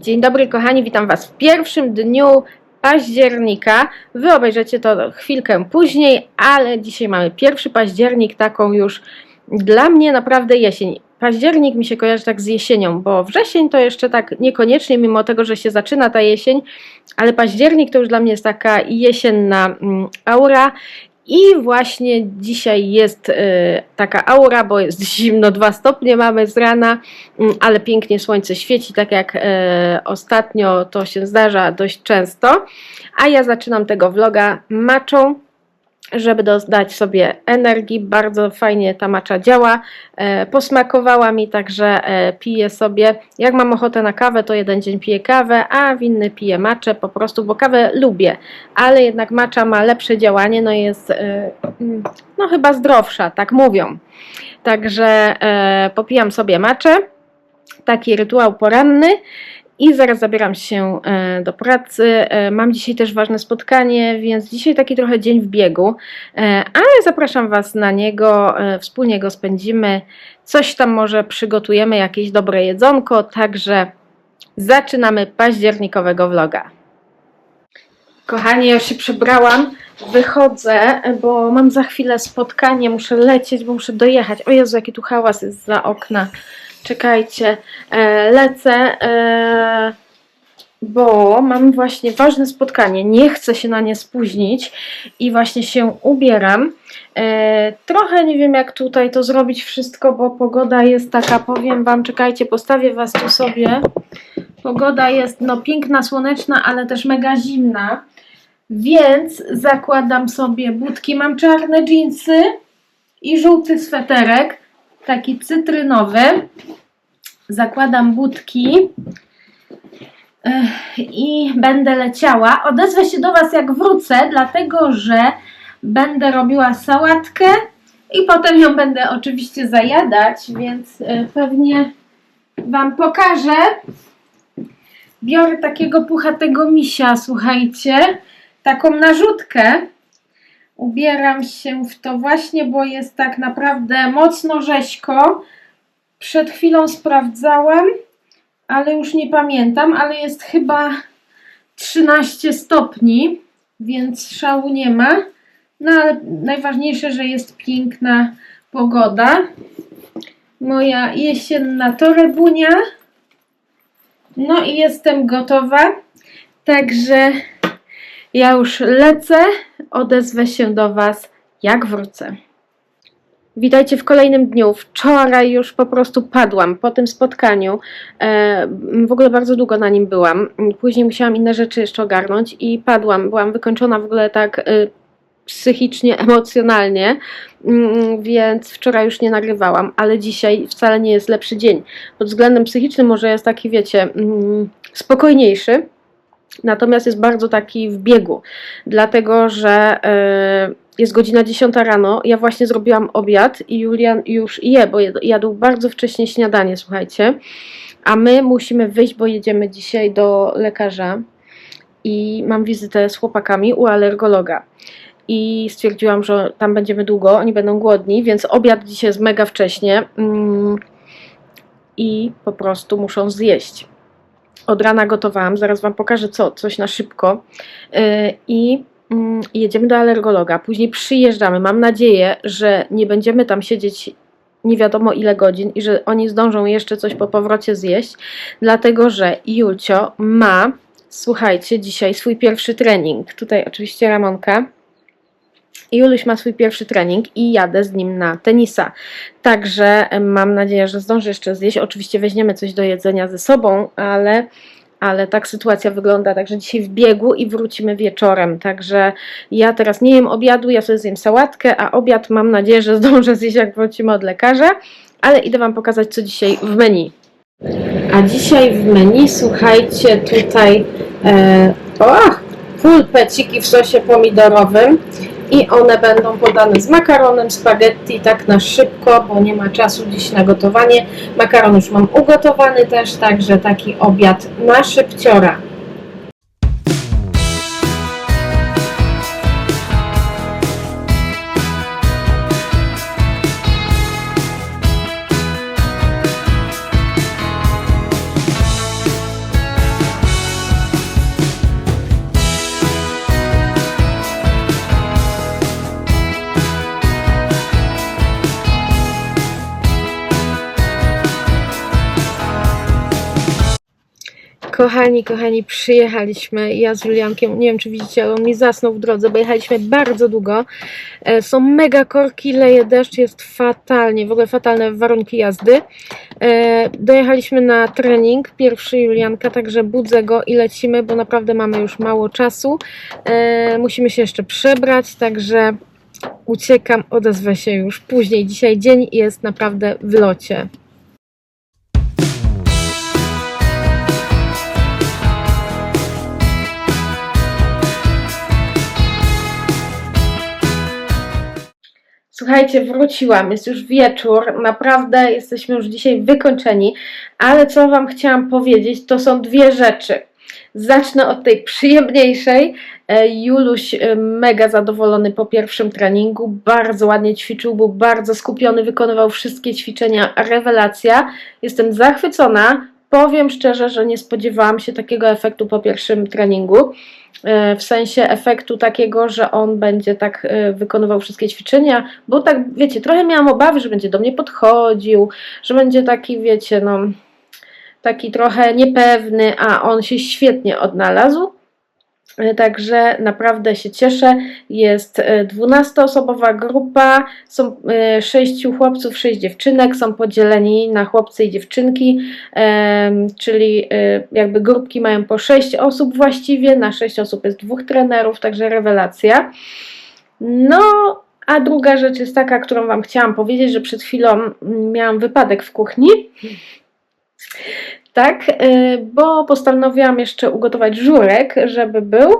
Dzień dobry kochani, witam Was w pierwszym dniu października. Wy obejrzycie to chwilkę później, ale dzisiaj mamy pierwszy październik, taką już dla mnie naprawdę jesień. Październik mi się kojarzy tak z jesienią, bo wrzesień to jeszcze tak niekoniecznie, mimo tego, że się zaczyna ta jesień, ale październik to już dla mnie jest taka jesienna mm, aura i właśnie dzisiaj jest y, taka aura, bo jest zimno, 2 stopnie mamy z rana, mm, ale pięknie słońce świeci, tak jak y, ostatnio to się zdarza dość często. A ja zaczynam tego vloga maczą, żeby dodać sobie energii. Bardzo fajnie ta macza działa. E, posmakowała mi, także e, piję sobie. Jak mam ochotę na kawę, to jeden dzień piję kawę, a w inny piję maczę po prostu, bo kawę lubię, ale jednak macza ma lepsze działanie, no jest e, mm, no chyba zdrowsza, tak mówią. Także popijam sobie maczę. Taki rytuał poranny. I zaraz zabieram się e, do pracy. E, Mam dzisiaj też ważne spotkanie, więc dzisiaj taki trochę dzień w biegu, E, ale zapraszam Was na niego. Wspólnie go spędzimy. Coś tam może przygotujemy, jakieś dobre jedzonko, także zaczynamy październikowego vloga. Kochani, ja się przebrałam, wychodzę, bo mam za chwilę spotkanie, muszę lecieć, bo muszę dojechać. O Jezu, jaki tu hałas jest za okna. Czekajcie, e, lecę, e, bo mam właśnie ważne spotkanie. Nie chcę się na nie spóźnić i właśnie się ubieram. E, trochę nie wiem, jak tutaj to zrobić wszystko, bo pogoda jest taka, powiem Wam, czekajcie, postawię Was tu sobie. Pogoda jest no piękna, słoneczna, ale też mega zimna. Więc zakładam sobie butki. Mam czarne dżinsy i żółty sweterek, taki cytrynowy. Zakładam butki Ech, i będę leciała. Odezwę się do Was jak wrócę, dlatego że będę robiła sałatkę i potem ją będę oczywiście zajadać, więc e, pewnie Wam pokażę. Biorę takiego puchatego misia, słuchajcie, taką narzutkę. Ubieram się w to właśnie, bo jest tak naprawdę mocno rzeźko. Przed chwilą sprawdzałam, ale już nie pamiętam, ale jest chyba 13 stopni, więc szału nie ma. No ale najważniejsze, że jest piękna pogoda. Moja jesienna torebunia. No i jestem gotowa. Także ja już lecę. Odezwę się do Was, jak wrócę. Witajcie w kolejnym dniu. Wczoraj już po prostu padłam po tym spotkaniu. E, w ogóle bardzo długo na nim byłam. Później musiałam inne rzeczy jeszcze ogarnąć i padłam. Byłam wykończona w ogóle tak e, psychicznie, emocjonalnie, Mm, więc wczoraj już nie nagrywałam, ale dzisiaj wcale nie jest lepszy dzień. Pod względem psychicznym może jest taki, wiecie, mm, spokojniejszy. Natomiast jest bardzo taki w biegu, dlatego że e, jest godzina 10 rano. Ja właśnie zrobiłam obiad i Julian już je, bo jad- jadł bardzo wcześnie śniadanie, słuchajcie. A my musimy wyjść, bo jedziemy dzisiaj do lekarza i mam wizytę z chłopakami u alergologa. I stwierdziłam, że tam będziemy długo, oni będą głodni, więc obiad dzisiaj jest mega wcześnie mm, i po prostu muszą zjeść od rana gotowałam, zaraz Wam pokażę co, coś na szybko. Yy, i mm, jedziemy do alergologa, później przyjeżdżamy, mam nadzieję, że nie będziemy tam siedzieć nie wiadomo ile godzin i że oni zdążą jeszcze coś po powrocie zjeść, dlatego że Julcio ma, słuchajcie, dzisiaj swój pierwszy trening, tutaj oczywiście Ramonka, Juluś ma swój pierwszy trening i jadę z nim na tenisa. Także mam nadzieję, że zdąży jeszcze zjeść. Oczywiście weźmiemy coś do jedzenia ze sobą, ale, ale tak sytuacja wygląda. Także dzisiaj w biegu i wrócimy wieczorem. Także ja teraz nie jem obiadu, ja sobie zjem sałatkę, a obiad mam nadzieję, że zdążę zjeść jak wrócimy od lekarza. Ale idę Wam pokazać, co dzisiaj w menu. A dzisiaj w menu, słuchajcie, tutaj e, o, pulpeciki w sosie pomidorowym i one będą podane z makaronem, spaghetti, tak na szybko, bo nie ma czasu dziś na gotowanie. Makaron już mam ugotowany też, także taki obiad na szybciora. Kochani, kochani, przyjechaliśmy. Ja z Juliankiem, nie wiem czy widzicie, ale on mi zasnął w drodze, bo jechaliśmy bardzo długo. E, Są mega korki, leje deszcz, jest fatalnie, w ogóle fatalne warunki jazdy. E, Dojechaliśmy na trening, pierwszy Julianka, także budzę go i lecimy, bo naprawdę mamy już mało czasu. E, Musimy się jeszcze przebrać, także uciekam, odezwę się już później. Dzisiaj dzień jest naprawdę w locie. Słuchajcie, wróciłam, jest już wieczór, naprawdę jesteśmy już dzisiaj wykończeni, ale co Wam chciałam powiedzieć, to są dwie rzeczy. Zacznę od tej przyjemniejszej. E, Juluś e, mega zadowolony po pierwszym treningu, bardzo ładnie ćwiczył, był bardzo skupiony, wykonywał wszystkie ćwiczenia, rewelacja. Jestem zachwycona. Powiem szczerze, że nie spodziewałam się takiego efektu po pierwszym treningu. E, W sensie efektu takiego, że on będzie tak e, wykonywał wszystkie ćwiczenia, bo tak, wiecie, trochę miałam obawy, że będzie do mnie podchodził, że będzie taki, wiecie, no, taki trochę niepewny, a on się świetnie odnalazł. E, Także naprawdę się cieszę. Jest e, 12-osobowa grupa, są 6 chłopców, 6 dziewczynek, są podzieleni na chłopcy i dziewczynki, czyli e, jakby grupki mają po 6 osób właściwie, na 6 osób jest dwóch trenerów, także rewelacja. No, a druga rzecz jest taka, którą Wam chciałam powiedzieć, że przed chwilą mm, miałam wypadek w kuchni. Tak, y, bo postanowiłam jeszcze ugotować żurek, żeby był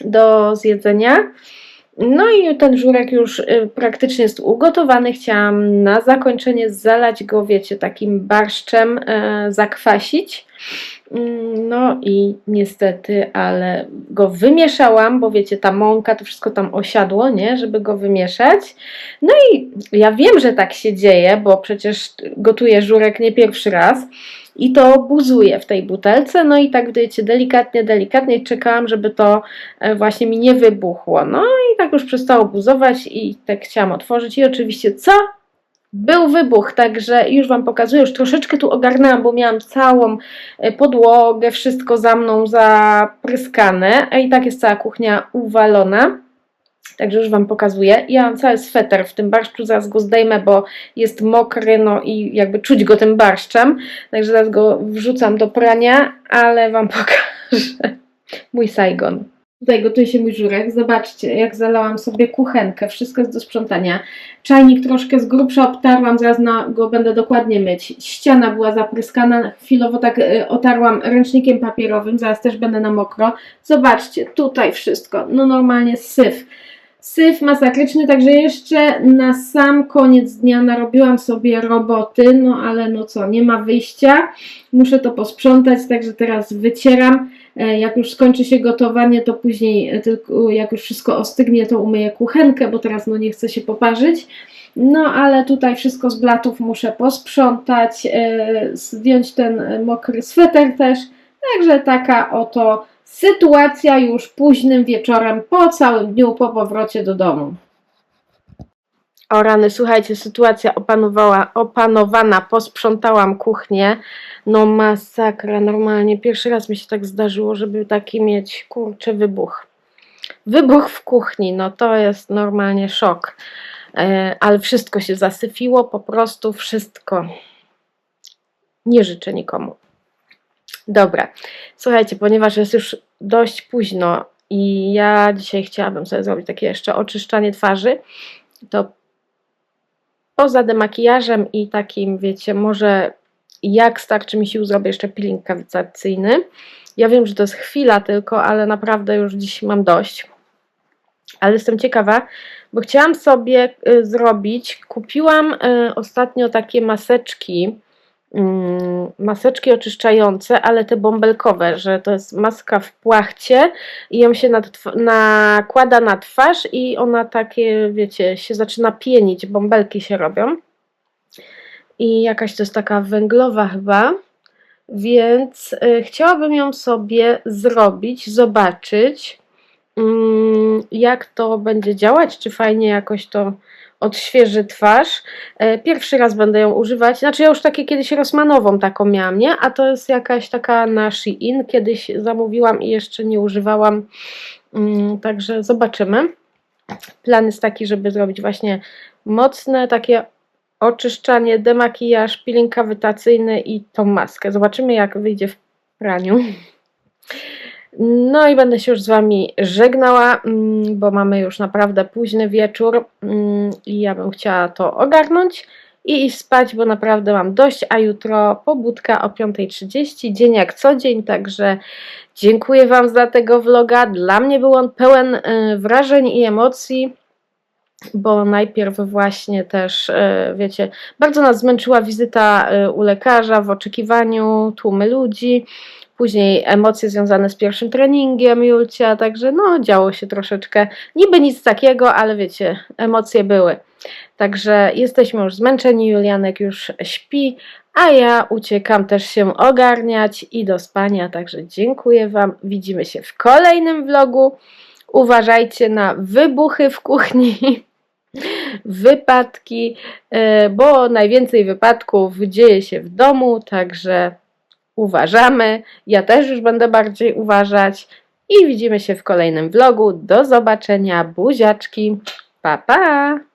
do zjedzenia. No i ten żurek już y, praktycznie jest ugotowany. Chciałam na zakończenie zalać go, wiecie, takim barszczem, e, zakwasić. Mm, No i niestety, ale go wymieszałam, bo wiecie, ta mąka, to wszystko tam osiadło, nie, żeby go wymieszać. No i ja wiem, że tak się dzieje, bo przecież gotuję żurek nie pierwszy raz i to buzuje w tej butelce. No i tak wiecie, delikatnie, delikatnie czekałam, żeby to e, właśnie mi nie wybuchło. No i tak już przestało buzować i tak chciałam otworzyć i oczywiście co? Był wybuch, także już Wam pokazuję, już troszeczkę tu ogarnęłam, bo miałam całą e, podłogę, wszystko za mną zapryskane, a i tak jest cała kuchnia uwalona. Także już Wam pokazuję. Ja mam cały sweter w tym barszczu, zaraz go zdejmę, bo jest mokry, no i jakby czuć go tym barszczem. Także zaraz go wrzucam do prania, ale Wam pokażę mój Saigon. Tutaj gotuje się mój żurek. Zobaczcie, jak zalałam sobie kuchenkę. Wszystko jest do sprzątania. Czajnik troszkę z grubsza obtarłam, zaraz na go będę dokładnie myć. Ściana była zapryskana. Chwilowo tak y, otarłam ręcznikiem papierowym, zaraz też będę na mokro. Zobaczcie, tutaj wszystko. No normalnie syf syf masakryczny, także jeszcze na sam koniec dnia narobiłam sobie roboty, no ale no co, nie ma wyjścia, muszę to posprzątać, także teraz wycieram. E, Jak już skończy się gotowanie, to później e, tylko jak już wszystko ostygnie, to umyję kuchenkę, bo teraz no nie chcę się poparzyć. No ale tutaj wszystko z blatów muszę posprzątać, e, zdjąć ten mokry sweter też. Także taka oto sytuacja już późnym wieczorem, po całym dniu, po powrocie do domu. O rany, słuchajcie, sytuacja opanowała, opanowana, posprzątałam kuchnię. No masakra, normalnie. Pierwszy raz mi się tak zdarzyło, żeby taki mieć, kurczę, wybuch. Wybuch w kuchni, no to jest normalnie szok. E, ale wszystko się zasyfiło, po prostu wszystko. Nie życzę nikomu. Dobra, słuchajcie, ponieważ jest już dość późno i ja dzisiaj chciałabym sobie zrobić takie jeszcze oczyszczanie twarzy, to poza demakijażem i takim, wiecie, może jak starczy mi sił, zrobię jeszcze peeling kawitacyjny. Ja wiem, że to jest chwila tylko, ale naprawdę już dziś mam dość. Ale jestem ciekawa, bo chciałam sobie y, zrobić, kupiłam y, ostatnio takie maseczki, maseczki oczyszczające, ale te bąbelkowe, że to jest maska w płachcie i ją się nakłada na twarz i ona takie, wiecie, się zaczyna pienić, bąbelki się robią. I jakaś to jest taka węglowa chyba, więc y, chciałabym ją sobie zrobić, zobaczyć, mm, jak to będzie działać, czy fajnie jakoś to odświeży twarz. E, Pierwszy raz będę ją używać. Znaczy ja już takie kiedyś rosmanową taką miałam, nie? A to jest jakaś taka na Shein. Kiedyś zamówiłam i jeszcze nie używałam. Mm, Także zobaczymy. Plan jest taki, żeby zrobić właśnie mocne takie oczyszczanie, demakijaż, peeling kawitacyjny i tą maskę. Zobaczymy jak wyjdzie w praniu. No i będę się już z Wami żegnała, mm, bo mamy już naprawdę późny wieczór mm, i ja bym chciała to ogarnąć i iść spać, bo naprawdę mam dość, a jutro pobudka o 5.30, dzień jak co dzień, także dziękuję Wam za tego vloga. Dla mnie był on pełen y, wrażeń i emocji, bo najpierw właśnie też, y, wiecie, bardzo nas zmęczyła wizyta y, u lekarza w oczekiwaniu, tłumy ludzi, później emocje związane z pierwszym treningiem Julcia, także no działo się troszeczkę, niby nic takiego, ale wiecie, emocje były. Także jesteśmy już zmęczeni, Julianek już śpi, a ja uciekam też się ogarniać i do spania, także dziękuję Wam, widzimy się w kolejnym vlogu. Uważajcie na wybuchy w kuchni, wypadki, e, bo najwięcej wypadków dzieje się w domu, także uważamy. Ja też już będę bardziej uważać i widzimy się w kolejnym vlogu. Do zobaczenia, buziaczki. Pa, pa!